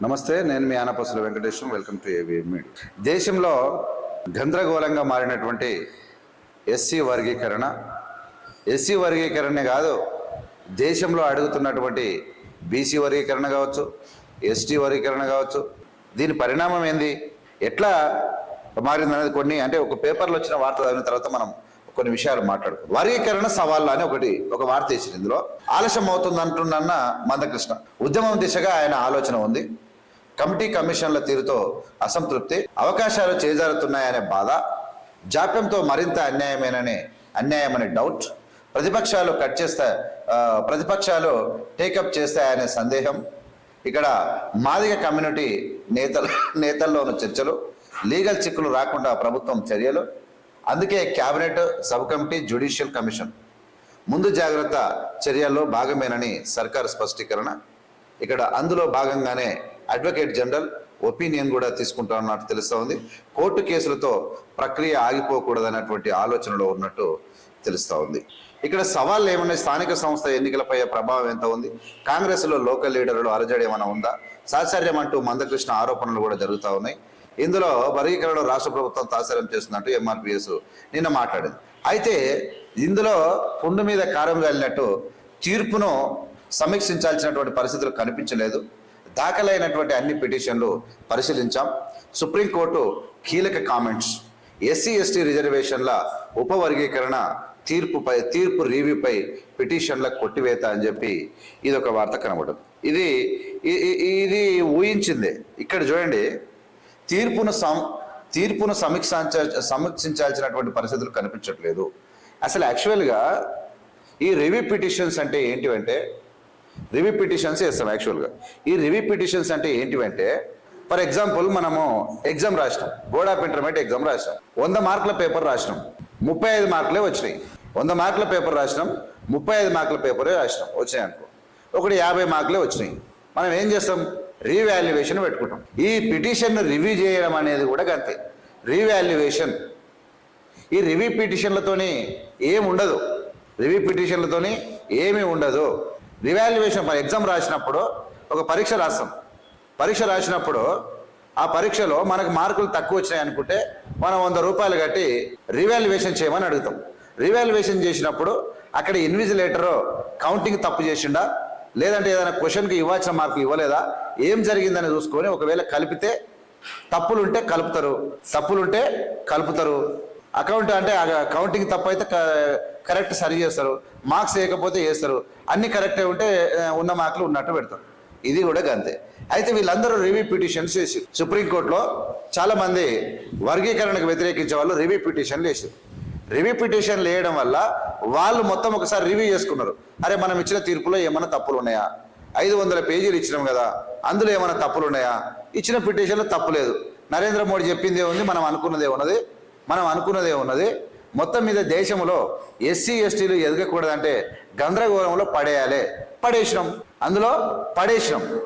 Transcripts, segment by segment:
నమస్తే నేను మీ ఆనపసుల వెంకటేశ్వరం వెల్కమ్ టు ఏవి దేశంలో గందరగోళంగా మారినటువంటి ఎస్సీ వర్గీకరణ ఎస్సీ వర్గీకరణే కాదు దేశంలో అడుగుతున్నటువంటి బీసీ వర్గీకరణ కావచ్చు ఎస్టీ వర్గీకరణ కావచ్చు దీని పరిణామం ఏంది? ఎట్లా మారిందనేది కొన్ని అంటే ఒక పేపర్లో వచ్చిన వార్త చదివిన తర్వాత మనం కొన్ని విషయాలు మాట్లాడుకో వర్గీకరణ సవాళ్ళు అని ఒకటి ఒక వార్త ఇచ్చింది ఇందులో. ఆలస్యం అవుతుంది అంటున్న మందకృష్ణ. ఉద్యమం దిశగా ఆయన ఆలోచన ఉంది. కమిటీ కమిషన్ల తీరుతో అసంతృప్తి అవకాశాలు చేజారుతున్నాయనే బాధ జాప్యంతో మరింత అన్యాయమేనని అన్యాయమనే డౌట్ ప్రతిపక్షాలు కట్ చేస్తా ప్రతిపక్షాలు టేకప్ చేస్తాయనే సందేహం ఇక్కడ మాదిగ కమ్యూనిటీ నేతల నేతల్లోని చర్చలు లీగల్ చిక్కులు రాకుండా ప్రభుత్వం చర్యలు అందుకే cabinet sub committee judicial commission. ముందు జాగ్రత్త చర్యల్లో భాగమేనని సర్కార్ స్పష్టీకరణ. ఇక్కడ అందులో భాగంగానే అడ్వకేట్ జనరల్ ఒపీనియన్ కూడా తీసుకుంటా ఉన్నట్టు తెలుస్తూ ఉంది కోర్టు కేసులతో ప్రక్రియ ఆగిపోకూడదన్నటువంటి ఆలోచనలో ఉన్నట్టు తెలుస్తూ ఉంది ఇక్కడ సవాళ్ళు ఏమున్నాయి? స్థానిక సంస్థ ఎన్నికలపై ప్రభావం ఎంత ఉంది? కాంగ్రెస్లో లోకల్ లీడర్లు అరజడి ఏమైనా ఉందా? సాచర్యం అంటూ మందకృష్ణ ఆరోపణలు కూడా జరుగుతూ ఉన్నాయి. ఇందులో వర్గీకరణలో రాష్ట్ర ప్రభుత్వం తాత్సర్యం చేస్తున్నట్టు ఎంఆర్పిఎస్ నిన్న మాట్లాడింది. అయితే ఇందులో పుండు మీద కారం వెళ్ళినట్టు తీర్పును సమీక్షించాల్సినటువంటి పరిస్థితులు కనిపించలేదు. దాఖలైనటువంటి అన్ని పిటిషన్లు పరిశీలించాం. సుప్రీంకోర్టు కీలక కామెంట్స్. ఎస్సీ ఎస్టీ రిజర్వేషన్ల ఉపవర్గీకరణ తీర్పుపై తీర్పు రివ్యూపై పిటిషన్ల కొట్టివేత అని చెప్పి ఇది ఒక వార్త కనబడదు ఇది ఇది ఊహించిందే. ఇక్కడ చూడండి. తీర్పును సం తీర్పును సమీక్షించ సమీక్షించాల్సినటువంటి పరిస్థితులు కనిపించట్లేదు. అసలు యాక్చువల్గా ఈ రివ్యూ పిటిషన్స్ అంటే ఏంటివంటే రివ్యూ పిటిషన్స్ చేస్తాం యాక్చువల్గా ఈ రివ్యూ పిటిషన్స్ అంటే ఏంటివంటే ఫర్ ఎగ్జాంపుల్ మనము ఎగ్జామ్ రాసినాం. బోర్డ్ ఆఫ్ ఇంటర్మీడియట్ ఎగ్జామ్ రాసినాం. వంద మార్కుల పేపర్ రాసినాం. ముప్పై ఐదు మార్కులే వచ్చినాయి. వంద మార్కుల పేపర్ రాసినాం. ముప్పై ఐదు మార్కుల పేపరే రాసినాం. వచ్చినాయి అనుకో. ఒకటి యాభై మార్కులే వచ్చినాయి. మనం ఏం చేస్తాం? రీవాల్యుయేషన్ పెట్టుకుంటాం. ఈ పిటిషన్ రివ్యూ చేయడం అనేది కూడా అంతే రీవాల్యుయేషన్. ఈ రివ్యూ పిటిషన్లతోని ఏమి ఉండదు రివ్యూ పిటిషన్లతోని ఏమీ ఉండదు. రివాల్యుయేషన్ మన ఎగ్జామ్ రాసినప్పుడు ఒక పరీక్ష రాస్తాం. పరీక్ష రాసినప్పుడు ఆ పరీక్షలో మనకు మార్కులు తక్కువ వచ్చినాయి అనుకుంటే మనం వంద రూపాయలు కట్టి రివాల్యుయేషన్ చేయమని అడుగుతాం. రివాల్యుయేషన్ చేసినప్పుడు అక్కడ ఇన్విజిలేటర్ కౌంటింగ్ తప్పు చేసిండా? లేదంటే ఏదైనా క్వశ్చన్కి ఇవ్వాల్సిన మార్కు ఇవ్వలేదా? ఏం జరిగిందని చూసుకొని ఒకవేళ కలిపితే తప్పులుంటే కలుపుతారు. తప్పులుంటే కలుపుతారు. అకౌంట్ అంటే కౌంటింగ్ తప్పు అయితే కరెక్ట్ సరి చేస్తారు. మార్క్స్ వేయకపోతే వేస్తారు. అన్ని కరెక్ట్ ఉంటే ఉన్న మార్కులు ఉన్నట్టు పెడతారు. ఇది కూడా అంతే అయితే వీళ్ళందరూ రివ్యూ పిటిషన్స్ చేసి సుప్రీంకోర్టులో చాలా మంది వర్గీకరణకు వ్యతిరేకించే వాళ్ళు రివ్యూ పిటిషన్లు వేసారు. రివ్యూ పిటిషన్లు వేయడం వల్ల వాళ్ళు మొత్తం ఒకసారి రివ్యూ చేసుకున్నారు. అరే మనం ఇచ్చిన తీర్పులో ఏమైనా తప్పులు ఉన్నాయా? ఐదు వందల పేజీలు ఇచ్చినాం కదా అందులో ఏమైనా తప్పులు ఉన్నాయా? ఇచ్చిన పిటిషన్లో తప్పు లేదు. నరేంద్ర మోడీ చెప్పిందే ఉంది మనం అనుకున్నదే ఉన్నది మనం అనుకున్నదే ఉన్నది. మొత్తం మీద దేశంలో ఎస్సీ ఎస్టీలు ఎదగకూడదంటే గందరగోళంలో పడేయాలి. పడేసినాం. అందులో పడేసినాం.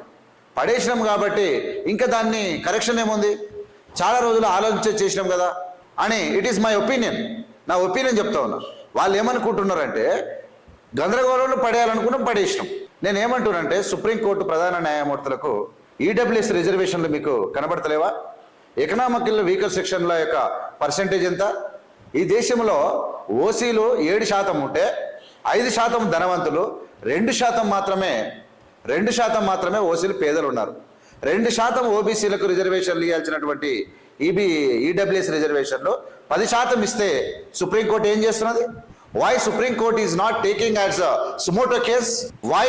పడేసినాం కాబట్టి ఇంకా దాన్ని కరెక్షన్ ఏముంది? చాలా రోజులు ఆలోచించే చేసినాం కదా. అని ఇట్ ఈస్ మై ఒపీనియన్ నా ఒపీనియన్ చెప్తా ఉన్నా. వాళ్ళు ఏమనుకుంటున్నారంటే గందరగోళంలో పడేయాలనుకున్నాం పడేసినాం. నేను ఏమంటున్నానంటే సుప్రీంకోర్టు ప్రధాన న్యాయమూర్తులకు ఈడబ్ల్యూఎస్ రిజర్వేషన్లు మీకు కనబడతలేవా? ఎకనామికల్ వీకర్ సెక్షన్ల యొక్క పర్సంటేజ్ ఎంత? ఈ దేశంలో ఓసీలు ఏడు శాతం ఉంటే ఐదు శాతం ధనవంతులు రెండు శాతం మాత్రమే రెండు శాతం మాత్రమే ఓసీలు పేదలు ఉన్నారు రెండు శాతం ఓబీసీలకు రిజర్వేషన్లు ఇవ్వాల్సినటువంటి ఈబీ ఈడబ్ల్యూఎస్ రిజర్వేషన్లు పది శాతం ఇస్తే సుప్రీంకోర్టు ఏం చేస్తున్నది? Why supreme court is not taking as suo motu case why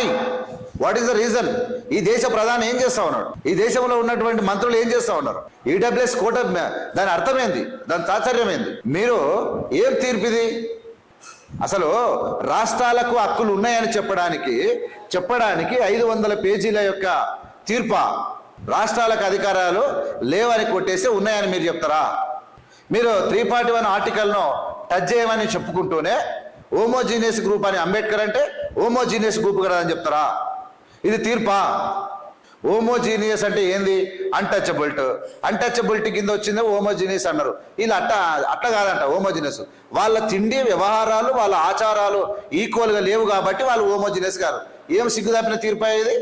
what is the reason ఈ దేశ ప్రధాని ఏం చేస్తా ఉన్నాడు? ఈ దేశంలో ఉన్నటువంటి మంత్రులు ఏం చేస్తా ఉన్నారు? ఈడబ్ల్యూఎస్ కోట దాని అర్థమైంది? దాని తాత్పర్యమేంది? మీరు ఏం తీర్పు ఇది అసలు రాష్ట్రాలకు హక్కులు ఉన్నాయని చెప్పడానికి చెప్పడానికి ఐదు వందల పేజీల యొక్క తీర్ప? రాష్ట్రాలకు అధికారాలు లేవని కొట్టేసి ఉన్నాయని మీరు చెప్తారా? మీరు త్రీ ఫార్టీ వన్ ఆర్టికల్ను టచ్ చేయమని చెప్పుకుంటూనే హోమోజీనియస్ గ్రూప్ అని అంబేద్కర్ అంటే హోమోజీనియస్ గ్రూప్ కదా అని చెప్తారా? ఇది తీర్పా. హోమోజీనియస్ అంటే ఏంది? అన్టచబిలిటీ అన్టచబిలిటీ కింద వచ్చిందే హోమోజీనియస్ అన్నారు. వీళ్ళు అట్ట అట్ట కాదంట హోమోజీనియస్ వాళ్ళ తిండి వ్యవహారాలు వాళ్ళ ఆచారాలు ఈక్వల్గా లేవు కాబట్టి వాళ్ళు హోమోజీనియస్ గారు. ఏం సిగ్గు తప్పిన తీర్పు ఇది?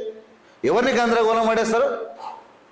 ఎవరిని గందరగోళం పడేస్తారు?